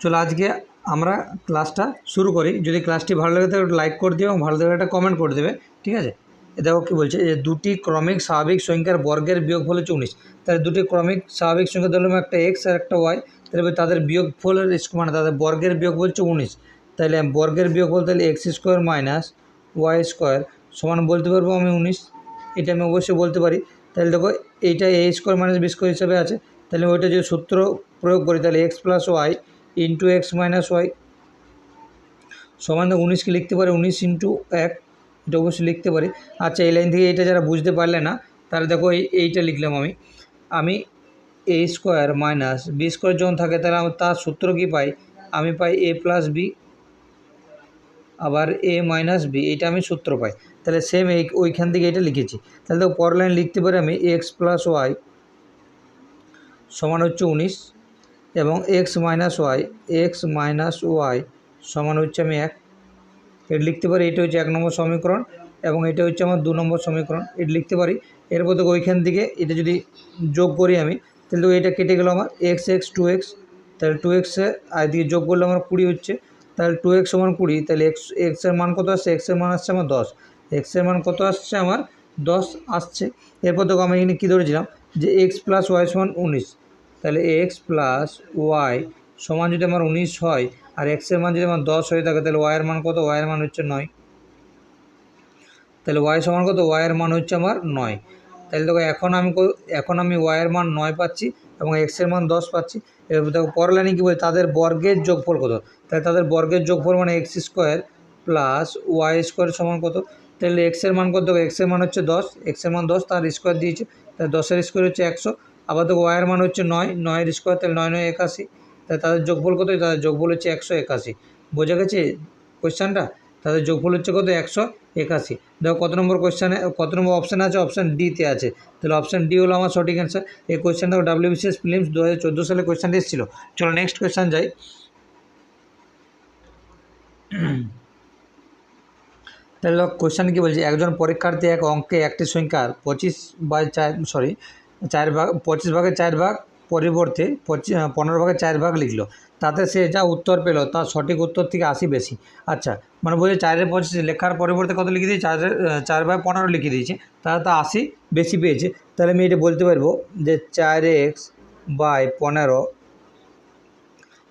চলো আজকে আমরা ক্লাসটা শুরু করি। যদি ক্লাসটি ভালো লাগে তাহলে লাইক করে দিও এবং ভালো লাগে একটা কমেন্ট করে দেবে, ঠিক আছে? দেখো কী বলছে যে দুটি ক্রমিক স্বাভাবিক সংখ্যার বর্গের বিয়োগফল হচ্ছে উনিশ। তাহলে দুটি ক্রমিক স্বাভাবিক সংখ্যা ধরলাম একটা এক্স আর একটা ওয়াই তাহলে তাদের বিয়োগফলের স্ক- মানে তাদের বর্গের বিয়োগ বলছে উনিশ। তাহলে বর্গের বিয়োগ বিয়োগফল তাহলে x square minus y square সমান বলতে পারব আমি উনিশ। এটা আমি অবশ্যই বলতে পারি। তাহলে দেখো এইটা a square minus b square হিসাবে আছে। তাহলে ওইটা যদি সূত্র প্রয়োগ করি তাহলে x plus y into x minus y সমান উনিশকে লিখতে পারি, উনিশ ইন্টু এক, এটা অবশ্যই লিখতে পারি। আচ্ছা এই লাইন থেকে এটা যারা বুঝতে পারলে না, তাহলে দেখো এই, এইটা লিখলাম আমি। আমি a square minus b square যখন থাকে, তাহলে আমার তার সূত্র কী পাই? আমি পাই এ প্লাস বি আবার এ মাইনাস বি এটা আমি সূত্র পাই। তাহলে সেম এই, ওইখান থেকে এটা লিখেছি। তাহলে তো পর লাইন লিখতে পারি আমি এক্স প্লাস ওয়াই সমান হচ্ছে উনিশ এবং x minus y, x minus y সমান হচ্ছে আমি এক। এটা লিখতে পারি, এটা হচ্ছে এক নম্বর সমীকরণ এবং এটা হচ্ছে আমার দু নম্বর সমীকরণ, এটা লিখতে পারি। এরপর দেখো ওইখান থেকে এটা যদি যোগ করি আমি, তাহলে তো এটা কেটে গেলো আমার এক্স এক্স, টু এক্স। তাহলে টু এক্সে আর দিকে যোগ করলে আমার কুড়ি হচ্ছে। তাহলে টু এক্স সমান কুড়ি, তাহলে এক্স এক্সের মান কত আসছে? এক্সের মান আসছে আমার দশ। এক্সের মান কত আসছে আমার দশ আসছে। এরপর দেখো আমি এখানে কী ধরেছিলাম? যে এক্স প্লাস ওয়াই সমান উনিশ। তাহলে এক্স প্লাস ওয়াই সমান যদি আমার উনিশ হয় আর এক্সের মান যদি আমার দশ হয়ে থাকে, তাহলে ওয়াইয়ের মান কত? ওয়াইয়ের মান হচ্ছে নয়। তাহলে ওয়াই সমান কত? ওয়াইয়ের মান হচ্ছে আমার নয়। তাহলে দেখো, এখন আমি এখন আমি ওয়াইয়ের মান নয় পাচ্ছি এবং এক্সের মান দশ পাচ্ছি। এবার দেখো, পরের লাইনে কী বলছে তাদের বর্গের যোগফল কত? তাহলে তাদের বর্গের যোগফল মানে x square plus y square সমান কত? তাহলে এক্সের মান কত? দেখো এক্সের মান হচ্ছে দশ এক্সের মান দশ, তার স্কোয়ার দিয়েছে। তাহলে দশের স্কোয়ার হচ্ছে একশো। আবার দেখো ওয়াইয়ের মান হচ্ছে নয়, নয়ের স্কোয়ার তাহলে নয় নয়, একাশি। তাহলে তাদের যোগফল কত? তাদের যোগফল হচ্ছে একশো একাশি। বোঝা গেছে কোয়েশ্চানটা তাদের যোগফল হচ্ছে কত? একশো একাশি। দেখো কত নম্বর কোয়েশ্চানে কত নম্বর অপশান আছে? অপশান ডিতে আছে। তাহলে অপশান ডি হলো আমার সঠিক অ্যান্সার এই কোয়েশ্চানটা ডাব্লিউবিসিএস ফিলিমস দু হাজার চোদ্দ সালে কোয়েশ্চানটা এসেছিল। চলো নেক্সট কোয়েশ্চান যাই। তাহলে কোয়েশ্চান কী বলছে? একজন পরীক্ষার্থী এক অঙ্কে একটি সংখ্যার পঁচিশ বাই চার সরি চার ভাগ, পঁচিশ ভাগের চার ভাগ পরিবর্তে পঁচিশ পনেরো ভাগের চার ভাগ লিখলো। তাতে সে যা উত্তর পেল তার সঠিক উত্তর থেকে আশি বেশি। আচ্ছা মানে বলছে চারের পঁচিশ লেখার পরিবর্তে কত লিখে দিয়েছে? চারের চার বাই পনেরো লিখে দিয়েছে। তাহলে তা আশি বেশি পেয়েছে। তাহলে আমি এটা বলতে পারব যে চার এক্স বাই পনেরো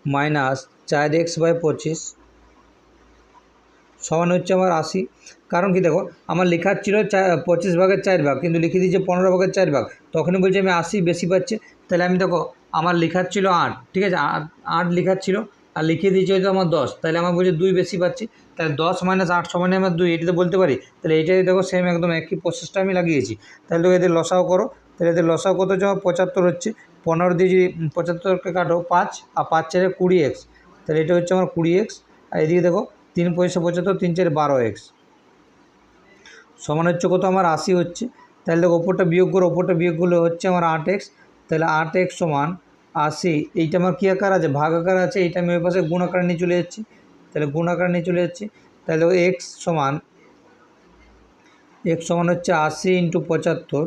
মাইনাস চার এক্স বাই পঁচিশ সমান হচ্ছে আমার আশি। কারণ কি দেখো, আমার লেখার ছিল পঁচিশ ভাগের চার ভাগ, কিন্তু লিখে দিয়েছে পনেরো ভাগের চার ভাগ। তখনই বলছে আমি আশি বেশি পাচ্ছে, তাহলে আমি দেখো, আমার লেখার ছিল আট, ঠিক আছে? আট লেখার ছিল, আর লিখে দিয়েছে হয়তো আমার দশ, তাহলে আমার বলছে দুই বেশি পাচ্ছি, তাহলে দশ মাইনাস আট সমানে আমার দুই এটা তো বলতে পারি। তাহলে এইটাই দেখো সেম একদম একই প্রসেসটা আমি লাগিয়েছি। তাহলে এদের লসাও করো, তাহলে এদের লসাও কত আমার পঁচাত্তর হচ্ছে। পনেরো দিয়ে যদি পঁচাত্তরকে কাটো, পাঁচ, আর পাঁচ চারে কুড়ি এক্স তাহলে এটা হচ্ছে আমার কুড়ি এক্স আর এদিকে দেখো, তিন পয়সা পঁচাত্তর, তিন চারে বারো এক্স সমান হচ্ছে কত আমার আশি হচ্ছে। তাহলে দেখো ওপরটা বিয়োগ করে ওপরটা বিয়োগ করলে হচ্ছে আমার আট এক্স। তাহলে আট এক্স সমান আশি। এইটা আমার কী আকার আছে? ভাগ আকার আছে। এইটা আমি ওই পাশে গুণ আকারে নিয়ে চলে যাচ্ছি। তাহলে গুণ আকারে নিয়ে চলে যাচ্ছি। তাহলে এক্স সমান এক্স সমান হচ্ছে আশি ইন্টু পঁচাত্তর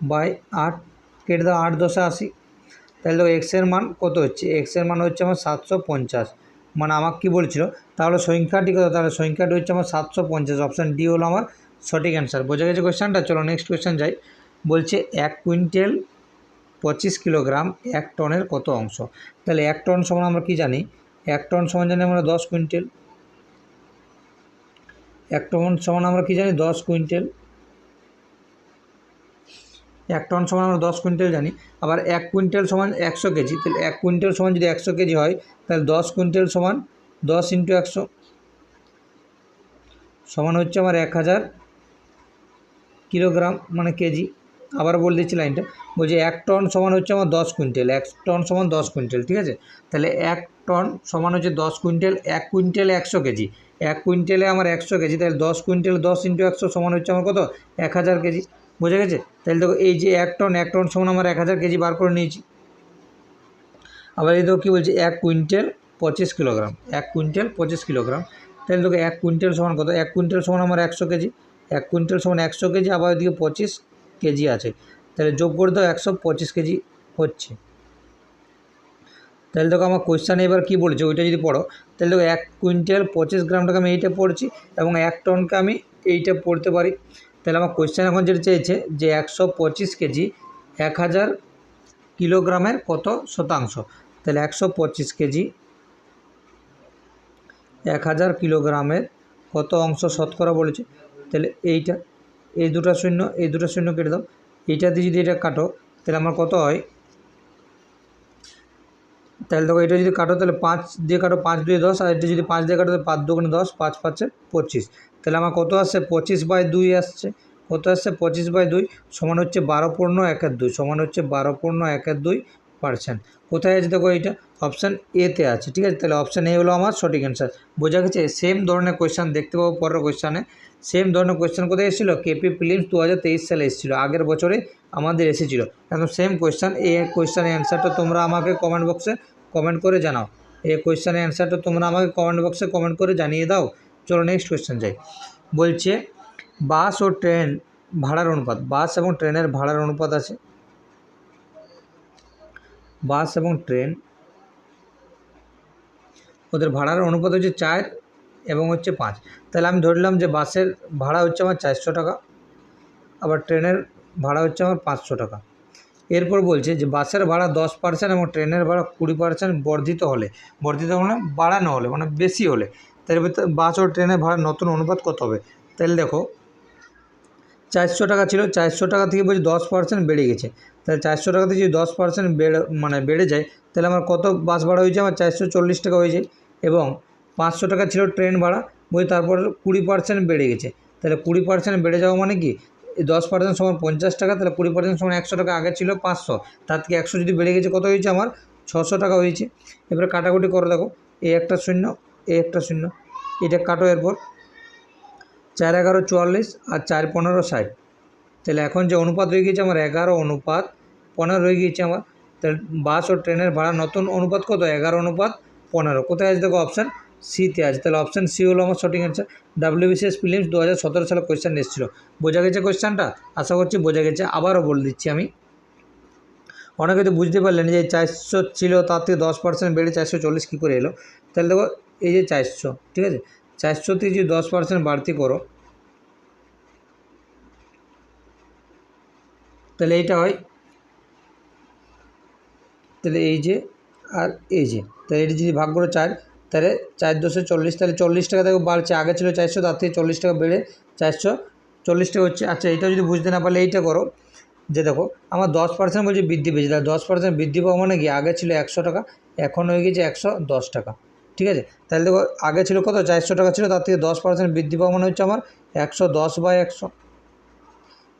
বাই আট, কেটে দাও আট দশে আশি। তাহলে এক্সের মান কত হচ্ছে? এক্সের মান হচ্ছে আমার সাতশো পঞ্চাশ। মানে আমাকে কী বলছিল? তাহলে সংখ্যাটি কত? তাহলে সংখ্যাটি হচ্ছে আমার সাতশো পঞ্চাশ। অপশান ডি হলো আমার সঠিক অ্যান্সার বোঝা গেছে কোয়েশ্চানটা চলো নেক্সট কোয়েশ্চান যাই। বলছে এক কুইন্টাল পঁচিশ কিলোগ্রাম এক টনের কত অংশ? তাহলে এক টন সমান আমরা কি জানি? এক টন সমান জানি আমরা দশ কুইন্টাল। এক টন সমান আমরা কি জানি? দশ কুইন্টাল। এক টন সমান আমরা দশ কুইন্টাল জানি। আবার এক কুইন্টাল সমান একশো কেজি। তাহলে এক কুইন্টাল সমান যদি একশো কেজি হয়, তাহলে দশ কুইন্টাল সমান দশ ইন্টু একশো সমান হচ্ছে আমার এক হাজার কিলোগ্রাম মানে কেজি। আবার বলে দিচ্ছি লাইনটা। বলছি এক টন সমান হচ্ছে আমার দশ কুইন্টাল। এক টন সমান দশ কুইন্টাল, ঠিক আছে? তাহলে এক টন সমান হচ্ছে দশ কুইন্টাল, এক কুইন্টালে একশো কেজি। এক কুইন্টালে আমার একশো কেজি, তাহলে দশ কুইন্টাল দশ ইন্টু একশো সমান হচ্ছে আমার কত? এক হাজার কেজি। বোঝা গেছে? তাহলে দেখো এই যে এক টন এক টন সমান আমার এক হাজার কেজি বার করে নিয়েছি। আবার এই দেখো কী বলছে, এক কুইন্টাল পঁচিশ কিলোগ্রাম, এক কুইন্টাল পঁচিশ কিলোগ্রাম। তাহলে দেখো এক কুইন্টাল সমান কত? এক কুইন্টাল সমান আমার একশো কেজি। এক কুইন্টাল সমান একশো কেজি, আবার ওইদিকে পঁচিশ কেজি আছে। তাহলে যোগ করে দাও, একশো পঁচিশ কেজি হচ্ছে। তাহলে দেখো আমার কোয়েশ্চানে এবার কী বলেছে, ওইটা যদি পড়ো। তাহলে দেখো এক কুইন্টাল পঁচিশ গ্রামটাকে আমি এইটা পড়ছি এবং এক টনকে আমি এইটা পড়তে পারি। তাহলে আমার কোয়েশ্চেন এখন যেটা চেয়েছে যে একশো পঁচিশ কেজি এক হাজার কিলোগ্রামের কত শতাংশ? তাহলে একশো পঁচিশ কেজি এক হাজার কিলোগ্রামের কত অংশ শতকরা বলেছে? তাহলে এইটা, এই দুটো শূন্য, এই দুটো শূন্য কেটে দাও। এইটা দিয়ে যদি এটা কাটো, তাহলে আমার কত হয়? তাহলে দেখো, এটা যদি কাটো, তাহলে পাঁচ দিয়ে কাটো, পাঁচ দুই দশ, আর এটা যদি পাঁচ দিয়ে কাটো, তাহলে পাঁচ দুগুণে দশ, পাঁচ পাঁচে পঁচিশ। তাহলে আমার কত আসছে? পঁচিশ বাই দুই আসছে। কত আসছে? পঁচিশ বাই দুই সমান হচ্ছে বারো পূর্ণ একের দুই, সমান হচ্ছে বারো পূর্ণ একের দুই পার্সেন্ট কোথায় আছে দেখো এইটা? অপশান এতে আছে, ঠিক আছে? তাহলে অপশান এ হলো আমার সঠিক অ্যান্সার বোঝা গেছে? সেম ধরনের কোয়েশ্চান দেখতে পাবো পরের কোয়েশ্চানে সেম ধরনের কোয়েশ্চান কোথায় এসেছিল? কেপি ফিলিমস দু হাজার তেইশ সালে এসেছিল, আগের বছরে আমাদের এসেছিল। একদম সেম কোয়েশ্চান এই কোয়েশ্চানের অ্যান্সারটা তোমরা আমাকে কমেন্ট বক্সে কমেন্ট করে জানাও। এই কোয়েশ্চানের অ্যান্সারটা তোমরা আমাকে কমেন্ট বক্সে কমেন্ট করে জানিয়ে দাও। চলো নেক্সট কোয়েশ্চেন যাই। বলছে, বাস ও ট্রেন ভাড়ার অনুপাত, বাস এবং ট্রেনের ভাড়ার অনুপাত আছে। বাস এবং ট্রেন ওদের ভাড়ার অনুপাত হচ্ছে চার এবং হচ্ছে পাঁচ। তাহলে আমি ধরলাম যে বাসের ভাড়া হচ্ছে আমার চারশো টাকা, আবার ট্রেনের ভাড়া হচ্ছে আমার পাঁচশো টাকা। এরপর বলছে যে বাসের ভাড়া দশ পার্সেন্ট এবং ট্রেনের ভাড়া কুড়ি পার্সেন্ট বর্ধিত হলে, বর্ধিত মানে বাড়ানো হলে মানে বেশি হলে। তাহলে ভিতরে বাস ও ট্রেনের ভাড়া নতুন অনুপাত কত হবে? তাহলে দেখো, চারশো টাকা ছিল, চারশো টাকা থেকে বলছি দশ পার্সেন্ট বেড়ে গেছে। তাহলে চারশো টাকা থেকে যদি দশ পার্সেন্ট বেড়ে মানে বেড়ে যায়, তাহলে আমার কত বাস ভাড়া হয়েছে? আমার চারশো চল্লিশ টাকা হয়েছে। এবং পাঁচশো টাকা ছিল ট্রেন ভাড়া বই তারপর কুড়ি পার্সেন্ট বেড়ে গেছে। তাহলে কুড়ি পার্সেন্ট বেড়ে যাওয়া মানে কি? দশ পার্সেন্ট সমান পঞ্চাশ টাকা, তাহলে কুড়ি পার্সেন্ট সমান একশো টাকা আগে ছিল পাঁচশো। তার থেকে একশো যদি বেড়ে গেছে, কত হয়েছে আমার? ছশো টাকা হয়েছে। এবারে কাটাকুটি করে দেখো, এই একটা শূন্য। এই একটা শূন্য। এটা কাটো এরপর। চার এগারো চুয়াল্লিশ আর চার পনেরো ষাট। তাহলে এখন যে অনুপাত রয়ে গিয়েছে আমার এগারো অনুপাত পনেরো হয়ে গিয়েছে আমার। তাহলে বাস ও ট্রেনের ভাড়া নতুন অনুপাত কত? এগারো অনুপাত পনেরো। কোথায় আছে দেখো অপশান সিতে আছে। তাহলে অপশান সি হলো আমার সঠিক অ্যান্সার ডাব্লিউবিসিএস ফিলিমস দু হাজার সতেরো সালে কোয়েশ্চেন এসেছিল। বোঝা গেছে কোয়েশ্চেনটা আশা করছি বোঝা গেছে। আবারও বলে দিচ্ছি আমি। অনেকে তো বুঝতে পারলেন যে চারশো ছিল, তার থেকে দশ পার্সেন্ট বেড়ে চারশো চল্লিশ কী করে এলো? তাহলে দেখো এই যে চারশো, ঠিক আছে? চারশো থেকে যদি দশ পার্সেন্ট বাড়তি করো, তাহলে এইটা হয়, তাহলে এই যে আর এই যে, তাহলে এটা যদি ভাগ করো চার, তাহলে চার দশে চল্লিশ, তাহলে চল্লিশ টাকা দেখো বাড়ছে, আগে ছিল চারশো, তার থেকে চল্লিশ টাকা বেড়ে চারশো, চল্লিশ টাকা হচ্ছে। আচ্ছা এটা যদি বুঝতে না পারলে এইটা করো, যে দেখো, আমার দশ পার্সেন্ট বলছে বৃদ্ধি পেয়েছে, তাহলে দশ পার্সেন্ট বৃদ্ধি পাওয়া মানে কি? আগে ছিল একশো টাকা, এখন হয়ে গেছে একশো দশ টাকা। ঠিক আছে? তাহলে দেখো, আগে ছিল কত? চারশো টাকা ছিল, তার থেকে দশ পার্সেন্ট বৃদ্ধি পাওয়া মানে হচ্ছে আমার একশো দশ বাই একশো।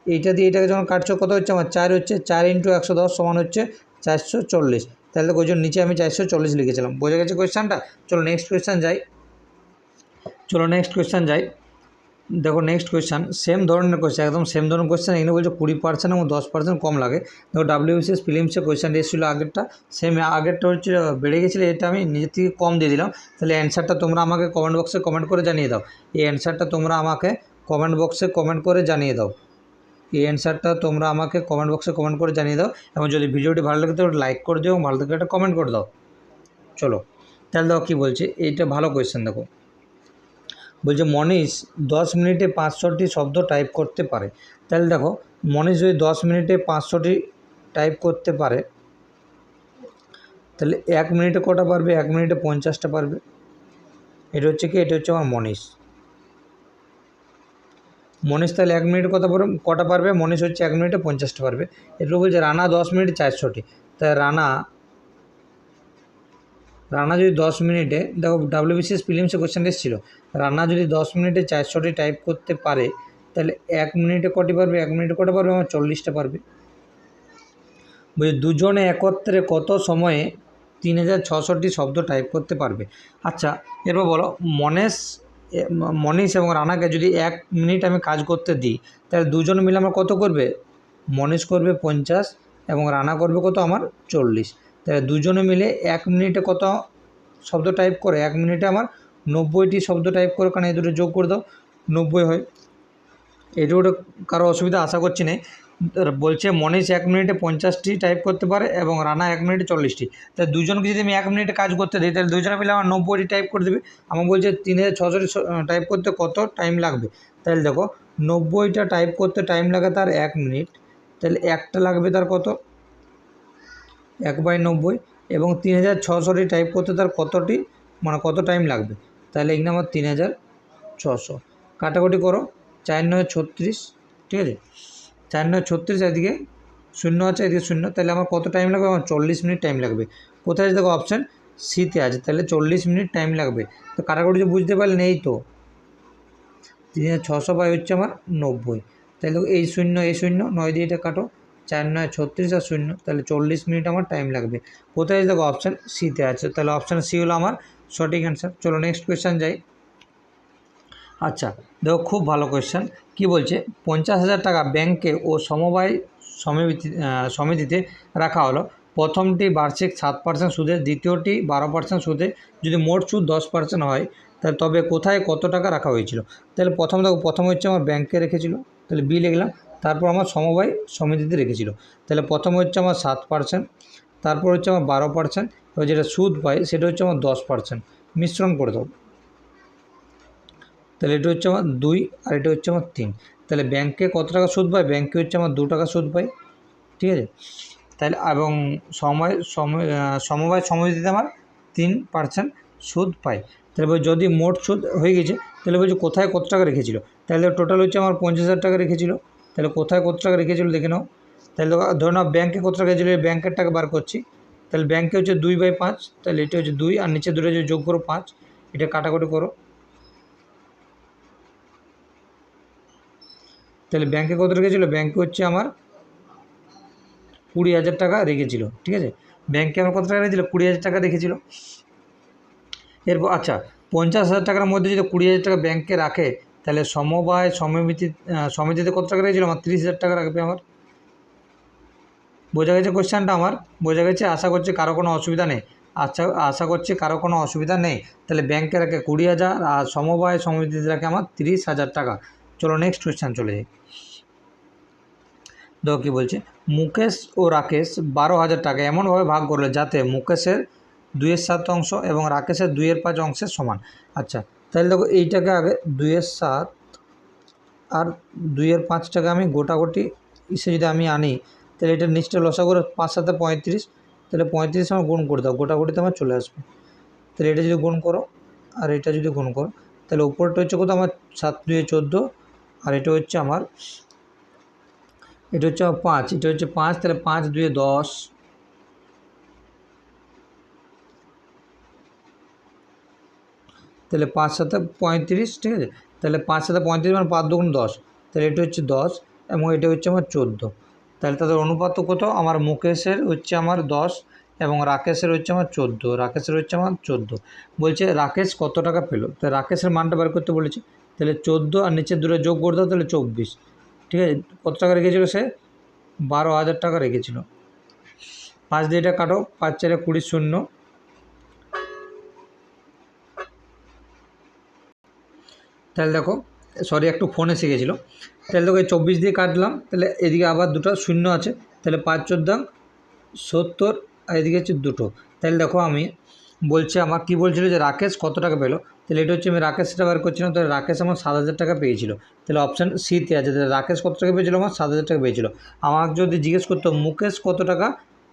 এইটা দিয়ে এটাকে যখন কাটছো, কত হচ্ছে আমার? চার হচ্ছে, চার ইন্টু একশো দশ সমান হচ্ছে চারশো চল্লিশ। তাহলে ওই নিচে আমি চারশো চল্লিশ লিখেছিলাম। বোঝা গেছে কোয়েশ্চানটা চলো নেক্সট কোয়েশ্চান যাই। চলো নেক্সট কোয়েশ্চান যাই। দেখো নেক্সট কোয়েশ্চান সেম ধরনের কোয়েশ্চেন একদম সেম ধরনের কোয়েশ্চেন এখানে বলছে কুড়ি পার্সেন্ট এবং দশ পার্সেন্ট কম লাগে। দেখো ডাব্লিউবিসিএস ফিলিমসে কোয়েশ্চেনটা এসেছিল আগেরটা সেম আগেরটা হচ্ছে বেড়ে গেছিল, এটা আমি নিজের থেকে কম দিয়ে দিলাম। তাহলে অ্যান্সারটা তোমরা আমাকে কমেন্ট বক্সে কমেন্ট করে জানিয়ে দাও। এই অ্যান্সারটা তোমরা আমাকে কমেন্ট বক্সে কমেন্ট করে জানিয়ে দাও। এই অ্যান্সারটা তোমরা আমাকে কমেন্ট বক্সে কমেন্ট করে জানিয়ে দাও। এবং যদি ভিডিওটি ভালো লাগে তো লাইক করে দিও এবং ভালো লাগে একটা কমেন্ট করে দাও। চলো, তাহলে দেখো কী বলছে, এইটা ভালো কোয়েশ্চেন দেখো। বলছে, মনীষ দশ মিনিটে পাঁচশোটি শব্দ টাইপ করতে পারে। তাহলে দেখো, মনীষ যদি দশ মিনিটে পাঁচশোটি টাইপ করতে পারে, তাহলে এক মিনিটে কটা পারবে? এক মিনিটে পঞ্চাশটা পারবে। এটা হচ্ছে কি? এটা হচ্ছে আমার মনীষ। মনীষ তাহলে এক মিনিটে কত পারবে? কটা পারবে? মনীষ হচ্ছে এক মিনিটে পঞ্চাশটা পারবে। এরপর বলছে, রানা দশ মিনিটে চারশোটি। তাই রানা রানা যদি দশ মিনিটে, দেখো ডাব্লিউবিসিএস ফিলিমসে কোয়েশ্চেন এসেছিল, রান্না যদি দশ মিনিটে চারশোটি টাইপ করতে পারে, তাহলে এক মিনিটে কটি পারবে? এক মিনিটে কটা পারবে? আমার চল্লিশটা পারবে। বলছি দুজনে একত্রে কত সময়ে তিন হাজার ছশোটি শব্দ টাইপ করতে পারবে? আচ্ছা এরপর বলো, মনেশ মনীষ এবং রানাকে যদি এক মিনিট আমি কাজ করতে দিই, তাহলে দুজন মিলে আমার কত করবে? মনীষ করবে পঞ্চাশ এবং রানা করবে কত? আমার চল্লিশ। তাহলে দুজনে মিলে এক মিনিটে কত শব্দ টাইপ করে? এক মিনিটে আমার নব্বইটি শব্দ টাইপ করে, কারণ এই দুটো যোগ করে দাও, নব্বই হয়। এটা ওটা কারও অসুবিধা আশা করছি না বলছে মনীষ এক মিনিটে পঞ্চাশটি টাইপ করতে পারে এবং রানা এক মিনিটে চল্লিশটি। তাহলে দুজনকে যদি আমি এক মিনিটে কাজ করতে দিই, তাহলে দুজনে মিলে আমার নব্বইটি টাইপ করে দেবে। আমার বলছে তিন হাজার ছশোটি টাইপ করতে কত টাইম লাগবে? তাহলে দেখো, নব্বইটা টাইপ করতে টাইম লাগে তার এক মিনিট। তাহলে একটা লাগবে তার কত? এক বাই নব্বই এবং তিন হাজার ছশোটি টাইপ করতে তার কতটি মানে কত টাইম লাগবে? তাহলে এখানে আমার তিন হাজার ছশো। কাটাকুটি করো, চার নয় ছত্রিশ, ঠিক আছে? চার নয় ছত্রিশ এদিকে শূন্য আছে, এদিকে শূন্য। তাহলে আমার কত টাইম লাগবে? আমার চল্লিশ মিনিট টাইম লাগবে। কোথায় আছে দেখো অপশান সিতে আছে। তাহলে চল্লিশ মিনিট টাইম লাগবে। তো কাটাকুটি যে বুঝতে পারলেন, এই তো। তিন হাজার ছশো বাই হচ্ছে আমার নব্বই। তাহলে এই শূন্য এই শূন্য, নয় দিয়ে এটা কাটো। চার নয়, ছত্রিশ আর শূন্য, তাহলে চল্লিশ মিনিট আমার টাইম লাগবে। কোথায় দেখো অপশান সিতে আছে। তাহলে অপশান সি হলো আমার সঠিক অ্যান্সার চলো নেক্সট কোয়েশ্চেন যাই। আচ্ছা দেখো খুব ভালো কোয়েশ্চেন কি বলছে? পঞ্চাশ হাজার টাকা ব্যাংকে ও সমবায় সমিতি সমিতিতে রাখা হলো। প্রথমটি বার্ষিক সাত পার্সেন্ট সুদে, দ্বিতীয়টি বারো পার্সেন্ট সুদে। যদি মোট সুদ দশ পার্সেন্ট হয়, তাহলে তবে কোথায় কত টাকা রাখা হয়েছিল? তাহলে প্রথম, দেখো, প্রথম হচ্ছে আমার ব্যাংকে রেখেছিল। তাহলে বি লিখলাম। তারপর আমার সমবায় সমিতিতে রেখেছিল। তাহলে প্রথম হচ্ছে আমার সাত পার্সেন্ট তারপর হচ্ছে আমার বারো পার্সেন্ট এবার যেটা সুদ পাই সেটা হচ্ছে আমার দশ পার্সেন্ট মিশ্রণ করে দেবো তাহলে এটা হচ্ছে আমার দুই আর এটা হচ্ছে আমার তিন। তাহলে ব্যাংকে কত টাকা সুদ পাই ব্যাংকে হচ্ছে আমার দু টাকা সুদ পাই ঠিক আছে? তাহলে এবং সময় সময় সমবায় সমিতিতে আমার তিন পার্সেন্ট সুদ পাই তাহলে বলছি যদি মোট সুদ হয়ে গেছে, তাহলে বলছি কোথায় কত টাকা রেখেছিল? তাহলে টোটাল হচ্ছে আমার পঞ্চাশ হাজার টাকা রেখেছিল। তাহলে কোথায় কত টাকা রেখেছিল দেখে নাও। তাহলে ধরে নাও ব্যাংকে কত টাকা রেখেছিল, এই ব্যাংকের টাকা বার করছি। তাহলে ব্যাঙ্কে হচ্ছে দুই বাই পাঁচ, তাহলে এটা হচ্ছে দুই, আর নিচে দুটো যোগ করো পাঁচ। এটা কাটাকুটি করো। তাহলে ব্যাঙ্কে কত রেখেছিল? ব্যাঙ্কে হচ্ছে আমার কুড়ি হাজার টাকা রেখেছিল, ঠিক আছে? ব্যাঙ্কে আমার কত টাকা রেখেছিল? কুড়ি হাজার টাকা রেখেছিল। এরপর আচ্ছা পঞ্চাশ হাজার টাকার মধ্যে যদি কুড়ি হাজার টাকা ব্যাঙ্কে রাখে তাহলে সমবায় সমিতি সমিতিতে কত টাকা রেখেছিল আমার তিরিশ হাজার টাকা রাখবে আমার। বোঝা গেছে কোশ্চেনটা আমার? বোঝা গেছে? আশা করছি কারও কোনো অসুবিধা নেই। আচ্ছা আশা করছি কারও কোনো অসুবিধা নেই। তাহলে ব্যাংকে রাখে কুড়ি হাজার আর সমবায় সমিতিতে রাখে আমার তিরিশ হাজার টাকা। চলো নেক্সট কোয়েশ্চেন চলে যাই। দেখো কী বলছে? মুকেশ ও রাকেশ বারো হাজার টাকা এমনভাবে ভাগ করল যাতে মুকেশের দুইয়ের সাত অংশ এবং রাকেশের দুইয়ের পাঁচ অংশের সমান। আচ্ছা তাহলে দেখো এইটাকে আগে দুইয়ের সাত আর দুইয়ের পাঁচটাকে আমি গোটাগুটি ইসে যদি আমি আনি, তাহলে এটা নিচটা লসা করে পাঁচ সাথে পঁয়ত্রিশ, তাহলে পঁয়ত্রিশ আমার গুণ করে দাও, গোটাগুটিতে আমার চলে আসবে। তাহলে এটা যদি গুণ করো আর এটা যদি গুণ করো, তাহলে উপরটা হচ্ছে কত? আমার সাত দুয়ে চোদ্দ আর এটা হচ্ছে আমার, এটা হচ্ছে আমার পাঁচ, এটা হচ্ছে পাঁচ, তাহলে পাঁচ দুয়ে দশ। তাহলে পাঁচ সাথে পঁয়ত্রিশ, ঠিক আছে? তাহলে পাঁচ সাথে পঁয়ত্রিশ মানে পাঁচ দুগুণ দশ। তাহলে এটা হচ্ছে দশ এবং এটা হচ্ছে আমার চোদ্দ। তাহলে তাদের অনুপাত কত? আমার মুকেশের হচ্ছে আমার দশ এবং রাকেশের হচ্ছে আমার চোদ্দ। রাকেশের হচ্ছে আমার চোদ্দ। বলছে রাকেশ কত টাকা পেল? তো রাকেশের মানটা বার করতে বলেছে। তাহলে চোদ্দ আর নিচের দুটো যোগ করে দাও, তাহলে চব্বিশ। ঠিক আছে? কত টাকা রেখেছিল সে? বারো হাজার টাকা রেখেছিল। পাঁচ দিয়ে এটা কাটো, পাঁচ চারে কুড়ি শূন্য। তাহলে দেখো সরি একটু ফোন এসে গেছিল। তাহলে দেখো, এই চব্বিশ দিয়ে কাটলাম, তাহলে এদিকে আবার দুটো শূন্য আছে। তাহলে পাঁচ চোদ্দাং, সত্তর, আর এদিকে হচ্ছে দুটো। তাহলে দেখো আমি বলছে, আমার কি বলছিল যে রাকেশ কত টাকা পেল? তাহলে এটা হচ্ছে আমি রাকেশটা বার করছিলাম, তাহলে রাকেশ আমার সাত হাজার টাকা পেয়েছিল। তাহলে অপশান সিতে আছে, তাহলে রাকেশ কত টাকা পেয়েছিল? আমার সাত হাজার টাকা পেয়েছিল। আমাকে যদি জিজ্ঞেস করতো, মুকেশ কত টাকা?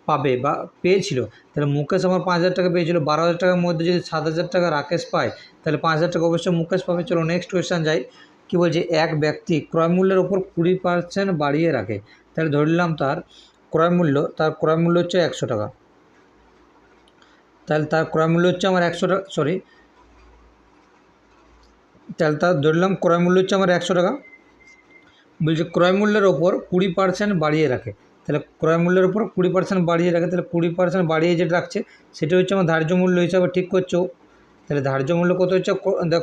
পাবে বা পেয়েছিল। তাহলে মুকেশ আমার পাঁচ হাজার টাকা পেয়েছিল, বারো হাজার টাকার মধ্যে যদি সাত হাজার টাকা রাকেশ পায়, তাহলে পাঁচ হাজার টাকা অবশ্যই মুকেশ পাবে। চলো নেক্সট কোয়েশ্চেন যাই। কি বলছে? এক ব্যক্তি ক্রয় মূল্যের ওপর কুড়ি পার্সেন্ট বাড়িয়ে রাখে। তাহলে ধরলাম তার ক্রয় মূল্য, তার ক্রয় মূল্য হচ্ছে একশো টাকা। তাহলে তার ক্রয় মূল্য হচ্ছে আমার একশো টাকা সরি তাহলে তার ধরলাম ক্রয় মূল্য হচ্ছে আমার একশো টাকা। বলছে ক্রয় মূল্যের ওপর কুড়ি পার্সেন্ট বাড়িয়ে রাখে। তাহলে ক্রয় মূল্যের ওপর কুড়ি পার্সেন্ট বাড়িয়ে রাখে, তাহলে কুড়ি পার্সেন্ট বাড়িয়ে যেটা রাখছে, সেটা হচ্ছে আমার ধার্য মূল্য হিসাবে ঠিক করছ। তাহলে ধার্য মূল্য কত হচ্ছে?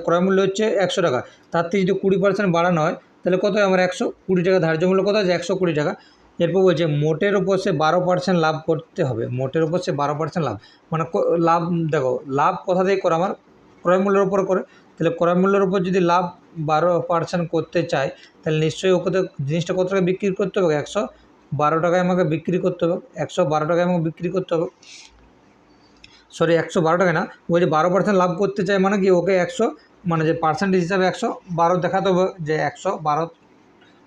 ক্রয় মূল্য হচ্ছে একশো টাকা। তার থেকে যদি কুড়ি পার্সেন্ট বাড়ানো হয়, তাহলে কত হয়? আমার একশো কুড়ি টাকা। ধার্য মূল্য কত আছে? একশো কুড়ি টাকা। এরপর বলছে, মোটের ওপর সে বারো পার্সেন্ট লাভ করতে হবে। মোটের ওপর সে বারো পার্সেন্ট লাভ। মানে লাভ, দেখো, লাভ কোথা থেকে করে আমার, ক্রয় মূল্যের ওপর করে। তাহলে ক্রয় মূল্যের উপর যদি লাভ বারো পার্সেন্ট করতে চায়, তাহলে নিশ্চয়ই ওকে জিনিসটা কত টাকা বিক্রি করতে হবে? একশো বারো টাকায় আমাকে বিক্রি করতে হবে। একশো বারো টাকায় আমাকে বিক্রি করতে হবে। সরি একশো বারো টাকা না বলছি বারো পার্সেন্ট লাভ করতে চাই মানে কি, ওকে একশো মানে যে পার্সেন্টেজ হিসাবে একশো বারো দেখাতে হবে, যে একশো বারো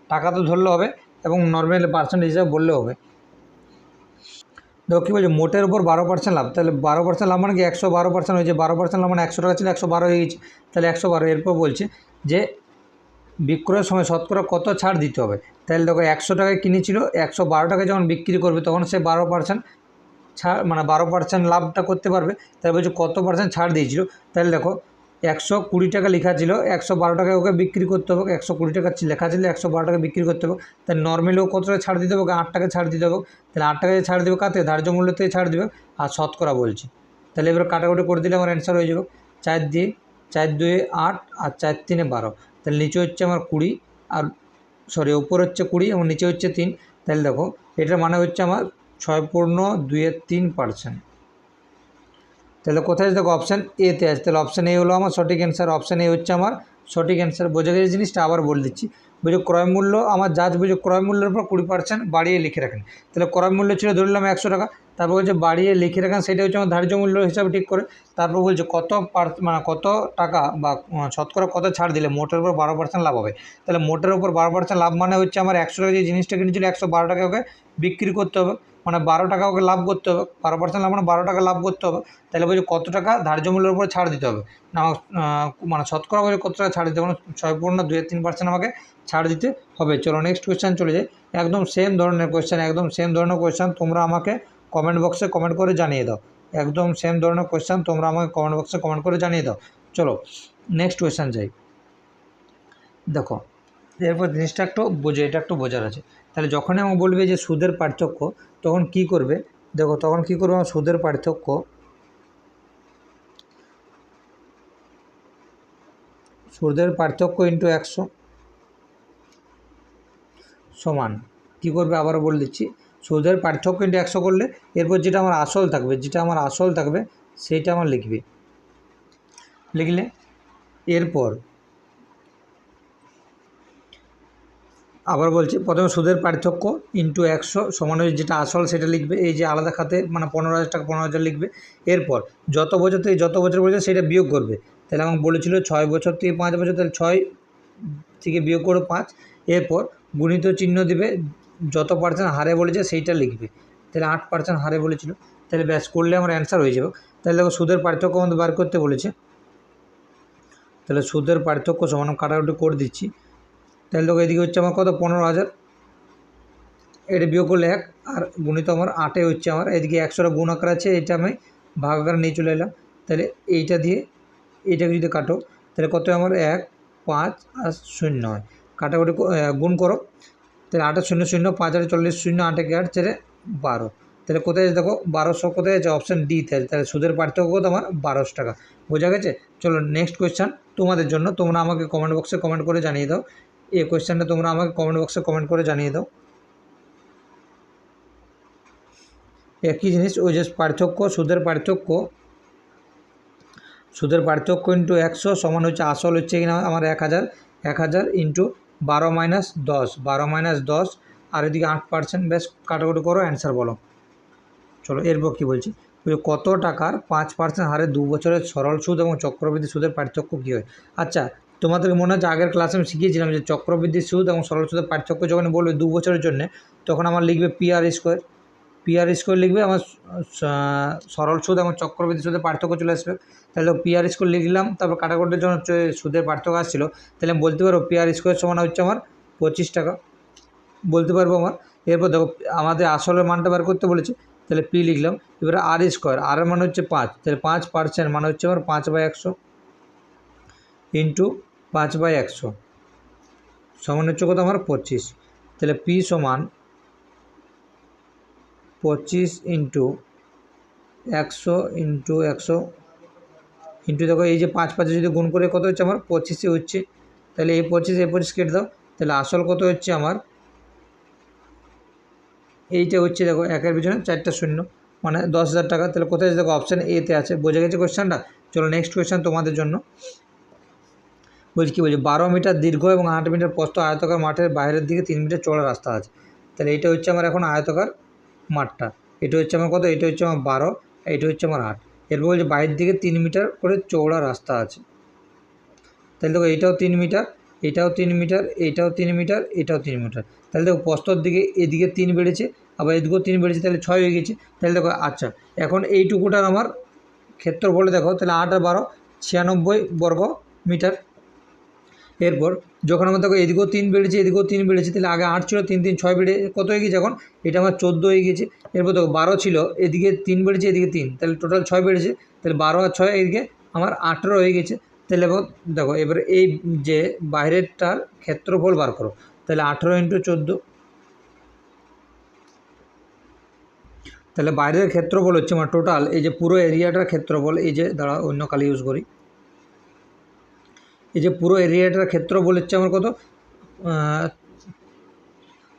টাকা তো ধরলে হবে এবং নর্মাল পার্সেন্টেজ হিসাবে বললে হবে। দেখো কী বলছে, মোটের উপর বারো পার্সেন্ট লাভ, তাহলে বারো পার্সেন্ট লাভ মানে কি, একশো বারো পার্সেন্ট হয়েছে, বারো পার্সেন্ট লাভ মানে একশো টাকা ছিল, একশো বারো হয়ে গেছে, তাহলে একশো বারো, এরপর বলছে যে বিক্রয়ের সময় শতকরা কত ছাড় দিতে হবে? তাহলে দেখো একশো টাকায় কিনেছিল, একশো বারো টাকায় যখন বিক্রি করবে, তখন সে বারো পার্সেন্ট ছাড় মানে বারো পার্সেন্ট লাভটা করতে পারবে। তাহলে বলছে কত পার্সেন্ট ছাড় দিয়েছিল? তাহলে দেখো একশো কুড়ি টাকা লেখা ছিল, একশো বারো টাকায় ওকে বিক্রি করতে হবে, একশো কুড়ি টাকা লেখা ছিল, একশো বারো টাকা বিক্রি করতে হবে। তাহলে নর্মালি ও কত টাকা ছাড় দিতে হবে? আট টাকা ছাড় দিতে হবে। তাহলে আট টাকায় ছাড় দেবে কাতে ধার্য মূল্য থেকে ছাড় দেবে। আর শতকরা বলছে। তাহলে এবার কাটাকুটি করে দিলে আমার অ্যান্সার হয়ে যাবে। চার দিয়ে, চার দুয়ে আট আর চার তিনে বারো। তাহলে নিচে হচ্ছে আমার কুড়ি, আর সরি ওপর হচ্ছে কুড়ি এবং নিচে হচ্ছে তিন। তাহলে দেখো, এটার মানে হচ্ছে আমার ছয় পূর্ণ দুইয়ের তিন পার্সেন্ট তাহলে কোথায় আছে দেখো অপশান এতে আছে। তাহলে অপশান এ হলো আমার সঠিক অ্যান্সার অপশান এ হচ্ছে আমার সঠিক অ্যান্সার বোঝা গেছে জিনিসটা? আবার বলে দিচ্ছি। বুঝো ক্রয় মূল্য, আমার জাজ বুঝো ক্রয় মূল্যের উপর কুড়ি পার্সেন্ট বাড়িয়ে লিখে রাখেন। তাহলে ক্রয় মূল্য ছিল ধরলাম একশো টাকা, তারপর বলছে বাড়িয়ে লিখে রাখেন, সেটা হচ্ছে আমার ধার্য মূল্য হিসাবে ঠিক করে, তারপর বলছে কত মানে কত টাকা বা শতকরা কত ছাড় দিলে মোটের উপর বারো পার্সেন্ট লাভ হবে। তাহলে মোটের উপর বারো পার্সেন্ট লাভ মানে হচ্ছে আমার একশো টাকা যে জিনিসটা কিনেছিল, একশো বারো টাকা ওকে বিক্রি করতে হবে মানে বারো টাকা ওকে লাভ করতে হবে, বারো পার্সেন্ট লাভ মানে বারো টাকা লাভ করতে হবে, তাহলে বলছে কত টাকা ধার্য মূল্যের উপরে ছাড় দিতে হবে। না মানে শতকরা বলছে কত টাকা ছাড় দিতে হবে মানে ছয় পূর্ণ দুই তিন পার্সেন্ট আমাকে ছাড় দিতে হবে। চলো নেক্সট কোয়েশ্চেন চলে যাই। একদম সেম ধরনের কোয়েশ্চেন একদম সেম ধরনের কোয়েশ্চেন তোমরা আমাকে কমেন্ট বক্সে কমেন্ট করে জানিয়ে দাও। একদম সেম ধরনের কোয়েশ্চেন তোমরা আমাকে কমেন্ট বক্সে কমেন্ট করে জানিয়ে দাও। চলো নেক্সট কোয়েশ্চেন যাই। দেখো, এরপর জিনিসটা একটু বোঝো, এটা একটু বোঝার আছে। তাহলে যখনই আমাকে বলবে যে সুদের পার্থক্য, তখন কি করবে? দেখো, তখন কি করবে? আমার সুদের পার্থক্য সুদের পার্থক্য ইন্টু একশো। সমান। কী করবে? আবারও বলে দিচ্ছি। সুদের পার্থক্য ইন্টু একশো করলে এরপর যেটা আমার আসল থাকবে, যেটা আমার আসল থাকবে, সেইটা আমার লিখবে। লিখলে এরপর আবার বলছি, প্রথমে সুদের পার্থক্য ইন্টু একশো সমান যেটা আসল সেটা লিখবে, এই যে আলাদা খাতে মানে পনেরো হাজার টাকা, পনেরো হাজার লিখবে। এরপর যত বছর থেকে যত বছর বলছে সেটা বিয়োগ করবে। তাহলে আমাকে বলেছিল ছয় বছর থেকে পাঁচ বছর, তাহলে ছয় থেকে বিয়োগ করে পাঁচ। এরপর গুণিত চিহ্ন দিবে, যত পার্সেন্ট হারে বলেছে সেইটা লিখবে। তাহলে আট পার্সেন্ট হারে বলেছিল। তাহলে ব্যাস, করলে আমার অ্যান্সার হয়ে যাবে। তাহলে দেখো, সুদের পার্থক্য আমাদের বার করতে বলেছে। তাহলে সুদের পার্থক্য সমান কাটাকুটি করে দিচ্ছি। তাহলে দেখো, এদিকে হচ্ছে আমার কত? পনেরো হাজার। এটা বিয়োগ করলে এক, আর গুণিত আমার আটে হচ্ছে আমার। এদিকে একশোটা গুণ আকার আছে, এটা আমি ভাগ আকারে নিয়ে চলে এলাম। তাহলে এইটা দিয়ে এইটাকে যদি কাটো, তাহলে কত আমার এক, পাঁচ, আর শূন্য হয়। কাটাকুটি গুণ করো। তাহলে আটে শূন্য শূন্য, পাঁচ আটে চল্লিশ শূন্য, আটে আট চারে বারো। তাহলে কোথায় আছে দেখো, বারোশো কোথায় আছে? অপশান ডিতে আছে তাহলে সুদের পার্থক্য কত? আমার বারোশো টাকা। বোঝা গেছে? চলো নেক্সট কোয়েশ্চান তোমাদের জন্য। তোমরা আমাকে কমেন্ট বক্সে কমেন্ট করে জানিয়ে দাও। এই কোয়েশ্চেনটা তোমরা আমাকে কমেন্ট বক্সে কমেন্ট করে জানিয়ে দাও। একই জিনিস, ওই যে পার্থক্য, সুদের পার্থক্য। সুদের পার্থক্য ইন্টু একশো সমান হচ্ছে, আসল হচ্ছে কিনা? আমার এক হাজার এক হাজার ইন্টু বারো মাইনাস দশ, বারো মাইনাস দশ, আর এদিকে আট পার্সেন্ট বেশ কাটাকুটি করো অ্যান্সার বলো। চলো এরপর কী বলছি? কত টাকার পাঁচ পার্সেন্ট হারে দু বছরের সরল সুদ এবং চক্রবৃদ্ধি সুদের পার্থক্য কী হয়? আচ্ছা তোমাদের মনে হচ্ছে আগের ক্লাসে আমি শিখিয়েছিলাম যে চক্রবৃদ্ধি সুদ এবং সরল সুদের পার্থক্য যখন বলবে দু বছরের জন্য, তখন আমার লিখবে পিআর স্কোয়ার পিআর স্কোয়ার লিখবে, আমার সরল সুদ এবং চক্রবৃদ্ধি সুদের পার্থক্য চলে আসবে। তাহলে পিআর স্কোয়ার লিখলাম, তারপর কাটাকুটির জন্য হচ্ছে সুদের পার্থক্য আসছিল। তাহলে আমি বলতে পারব পিআর স্কোয়ার সমান হচ্ছে আমার পঁচিশ টাকা। বলতে পারব আমার। এরপর দেখো, আমাদের আসলের মানটা বার করতে বলেছে, তাহলে পি লিখলাম। এবারে আর স্কোয়ার আর মানে হচ্ছে পাঁচ, তাহলে পাঁচ পার্সেন্ট মানে হচ্ছে আমার পাঁচ বাই একশো ইন্টু পাঁচ বাই একশো। সমান হচ্ছে কত? আমার পঁচিশ। তাহলে পি সমান পঁচিশ ইন্টু একশো ইন্টু একশো ইন্টু দেখো এই যে পাঁচ পাঁচে যদি গুণ করে কত হচ্ছে আমার? পঁচিশে হচ্ছে। তাহলে এই পঁচিশ এই পঁচিশ কেটে দাও। তাহলে আসল কত হচ্ছে আমার? এইটা হচ্ছে দেখো একের পিছনে চারটা শূন্য। মানে দশ হাজার টাকা। তাহলে কোথায় দেখো অপশান এতে আছে। বোঝা গেছে কোয়েশ্চেনটা চলো নেক্সট কোয়েশ্চেন তোমাদের জন্য। বলছি কী বলছি? বারো মিটার দীর্ঘ এবং আট মিটার প্রস্থ আয়তকার মাঠের বাইরের দিকে তিন মিটার চওড়া রাস্তা আছে। তাহলে এটা হচ্ছে আমার এখন আয়তকার মাঠটা। এটা হচ্ছে আমার কত? এটা হচ্ছে আমার বারো, এটা হচ্ছে আমার আট। এরপর বলছে বাইরের দিকে তিন মিটার করে চওড়া রাস্তা আছে। তাহলে দেখো এইটাও তিন মিটার, এটাও তিন মিটার এইটাও তিন মিটার, এটাও তিন মিটার। তাহলে দেখো, প্রস্তর দিকে এদিকে তিন বেড়েছে, আবার এদিকেও তিন বেড়েছে, তাহলে ছয় হয়ে গেছে। তাহলে দেখো আচ্ছা এখন এইটুকুটার আমার ক্ষেত্রফলে দেখো, তাহলে আট আর বারো, ছিয়ানব্বই বর্গ মিটার। এরপর যখন আমার দেখো এদিকেও তিন বেড়েছে, এদিকেও তিন বেড়েছে, তাহলে আগে আট ছিল, তিন তিন, ছয় বেড়ে কত হয়ে গেছে এখন? এটা আমার চোদ্দ হয়ে গেছে। এরপর দেখো বারো ছিল, এদিকে তিন বেড়েছে, এদিকে তিন, তাহলে টোটাল ছয় বেড়েছে, তাহলে বারো আর ছয় এদিকে আমার আঠেরো হয়ে গেছে। তাহলে দেখো, এবারে এই যে বাইরেরটার ক্ষেত্রফল বার করো, তাহলে আঠেরো ইন্টু চোদ্দ। তাহলে বাইরের ক্ষেত্রফল হচ্ছে আমার টোটাল এই যে পুরো এরিয়াটার ক্ষেত্রফল, এই যে দাঁড়া অন্য কালি ইউজ করি। এই যে পুরো এরিয়াটার ক্ষেত্রফল হচ্ছে আমার কত?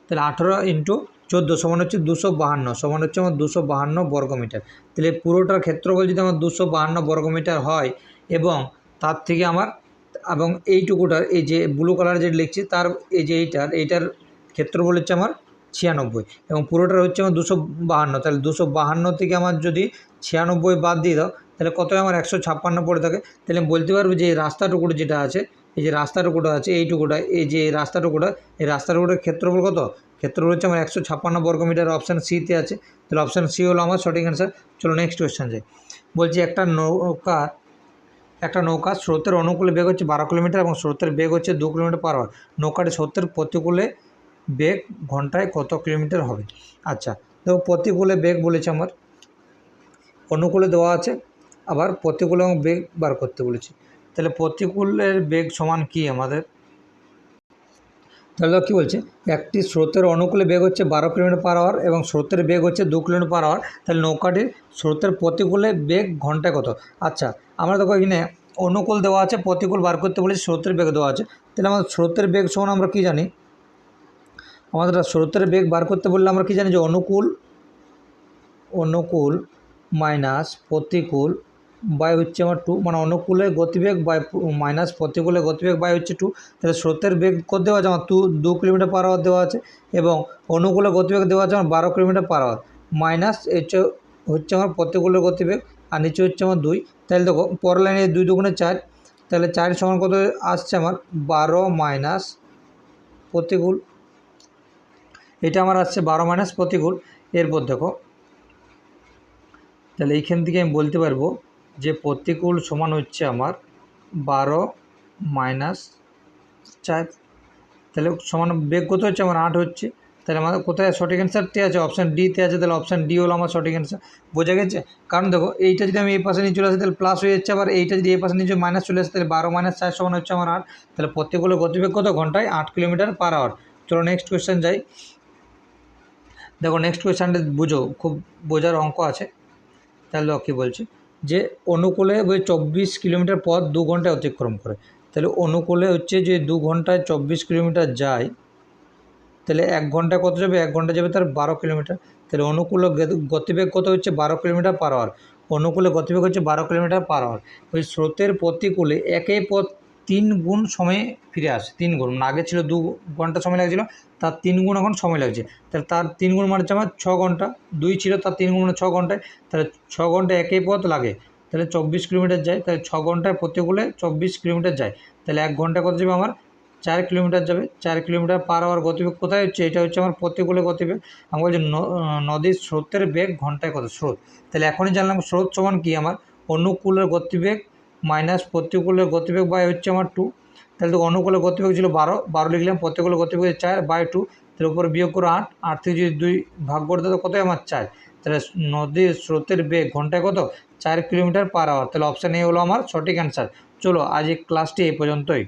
তাহলে আঠেরো ইন্টু চোদ্দ সমান হচ্ছে দুশো বাহান্ন, সমান হচ্ছে আমার দুশো বাহান্ন বর্গমিটার তাহলে পুরোটার ক্ষেত্রফল যদি আমার দুশো বাহান্ন বর্গমিটার হয় এবং তার থেকে আমার এবং এইটুকুটার এই যে ব্লু কালার যেটা লিখছি, তার এই যে এইটার এইটার ক্ষেত্রফল হচ্ছে আমার ছিয়ানব্বই এবং পুরোটার হচ্ছে আমার দুশো বাহান্ন। তাহলে দুশো বাহান্ন থেকে আমার যদি ছিয়ানব্বই বাদ দিয়ে দাও তাহলে কত আমার একশো ছাপ্পান্ন পড়ে থাকে। তাহলে বলতে পারব যে এই রাস্তাটুকুটা যেটা আছে, এই যে রাস্তাটুকুটা আছে, এইটুকুটা, এই যে এই রাস্তাটুকুটা, এই রাস্তাটুকুটার ক্ষেত্রফল কত? ক্ষেত্রফল হচ্ছে আমার একশো ছাপ্পান্ন বর্গমিটার অপশান সিতে আছে। তাহলে অপশান সি হলো আমার সঠিক অ্যান্সার চলো নেক্সট কোয়েশ্চেন যাই। বলছি একটা নৌকা একটা নৌকা স্রোতের অনুকূলে বেগ হচ্ছে বারো কিলোমিটার এবং স্রোতের বেগ হচ্ছে দু কিলোমিটার পার আওয়ার নৌকাটি স্রোতের প্রতিকূলে বেগ ঘন্টায় কত কিলোমিটার হবে? আচ্ছা দেখো প্রতিকূলে বেগ বলেছে আমার। অনুকূলে দেওয়া আছে। আবার প্রতিকূল এবং বেগ বার করতে বলেছি। তাহলে প্রতিকূলের বেগ সমান কি আমাদের? তাহলে কী বলছে? একটি স্রোতের অনুকূলে বেগ হচ্ছে বারো কিলোমিটার পার আওয়ার এবং স্রোতের বেগ হচ্ছে দু কিলোমিটার পার আওয়ার তাহলে নৌকাটির স্রোতের প্রতিকূলে বেগ ঘন্টায় কত? আচ্ছা আমরা দেখো এখানে অনুকূল দেওয়া আছে, প্রতিকূল বার করতে বলেছি, স্রোতের বেগ দেওয়া আছে। তাহলে আমাদের স্রোতের বেগ সমান আমরা কী জানি? আমাদের স্রোতের বেগ বার করতে বললে আমরা কী জানি যে অনুকূল অনুকূল মাইনাস প্রতিকূল বাই হচ্ছে আমার টু মানে অনুকূলের গতিবেগ বাই মাইনাস প্রতিকূলের গতিবেগ বাই হচ্ছে টু তাহলে স্রোতের বেগ কত দেওয়া আছে? আমার টু দু কিলোমিটার পার আওয়ার দেওয়া আছে এবং অনুকূলে গতিবেগ দেওয়া আছে আমার বারো কিলোমিটার পার আওয়ার মাইনাস হচ্ছে হচ্ছে আমার প্রতিকূলের গতিবেগ আর নিচে হচ্ছে আমার দুই। তাহলে দেখো, পরের লাইনে দুই দুগুণে চার, তাহলে চার সমান কত আসছে আমার? বারো মাইনাস প্রতিকূল। এটা আমার আসছে বারো মাইনাস প্রতিকূল। এরপর দেখো, তাহলে এইখান থেকে আমি বলতে পারব যে প্রতিকূল সমান হচ্ছে আমার বারো মাইনাস চার। তাহলে সমান বেগ কত হচ্ছে? আমার আট হচ্ছে। তাহলে আমাদের কোথায় সঠিক অ্যান্সারটি আছে? অপশান ডিতে আছে। তাহলে অপশান ডি হলো আমার সঠিক অ্যান্সার বোঝা গেছে? কারণ দেখো, এইটা যদি আমি এই পাশে নিয়ে চলে আসি, তাহলে প্লাস হয়ে যাচ্ছে আবার এইটা যদি এই পাশে নিয়ে মাইনাস চলে আসে, তাহলে বারো মাইনাস চার সমান হচ্ছে আমার আট। তাহলে প্রত্যেকগুলো গতিবেগ কত? ঘন্টায় আট কিলোমিটার পার আওয়ার চলো নেক্সট কোয়েশ্চেন যাই। দেখো নেক্সট কোয়েশ্চেনটা বুঝো। খুব বোঝার অঙ্ক আছে। তাহলে কী বলছে? যে অনুকূলে ওই চব্বিশ কিলোমিটার পথ দু ঘন্টায় অতিক্রম করে। তাহলে অনুকূলে হচ্ছে যে দু ঘন্টায় চব্বিশ কিলোমিটার যায়, তাহলে এক ঘন্টায় কত যাবে? এক ঘণ্টা যাবে তার বারো কিলোমিটার। তাহলে অনুকূল গতিবেগ কত হচ্ছে? বারো কিলোমিটার পার আওয়ার অনুকূলে গতিবেগ হচ্ছে বারো কিলোমিটার পার আওয়ার ওই স্রোতের প্রতিকূলে একই পথ তিন গুণ সময়ে ফিরে আসে, তিন গুণ। মানে আগে ছিল দু ঘণ্টা সময় লাগছিল, তার তিন গুণ এখন সময় লাগছে। তাহলে তার তিন গুণ মানে আমার ছ ঘণ্টা, দুই ছিল তার তিন গুণ মানে ছ ঘন্টায়, তাহলে ছ ঘণ্টা একই পথ লাগে। তাহলে চব্বিশ কিলোমিটার যায়, তাহলে ছ ঘন্টায় প্রতিকূলে চব্বিশ কিলোমিটার যায়। তাহলে এক ঘণ্টা কত যাবে আমার? চার কিলোমিটার যাবে। চার কিলোমিটার পার আওয়ার গতিবেগ কোথায় হচ্ছে? এটা হচ্ছে আমার প্রতিকূলে গতিবেগ। আমি বলছি নদীর স্রোতের বেগ ঘন্টায় কত? স্রোত। তাহলে এখনই জানলাম স্রোত সমান কি? আমার অনুকূলের গতিবেগ মাইনাস প্রতিকূলের গতিবেগ বাই হচ্ছে আমার টু তাহলে তো অনুকূলের গতিবেগ ছিল বারো। বারো লিখলাম, প্রতিকূলের গতিবেগ চার বাই টু তাহলে উপরে বিয়োগ করে আট। আট থেকে যদি দুই ভাগ করে দেয় তো কতই আমার চার? তাহলে নদীর স্রোতের বেগ ঘন্টায় কত? চার কিলোমিটার পার আওয়ার তাহলে অপশান এ হলো আমার সঠিক অ্যান্সার চলো, আজ এই ক্লাসটি এই পর্যন্তই।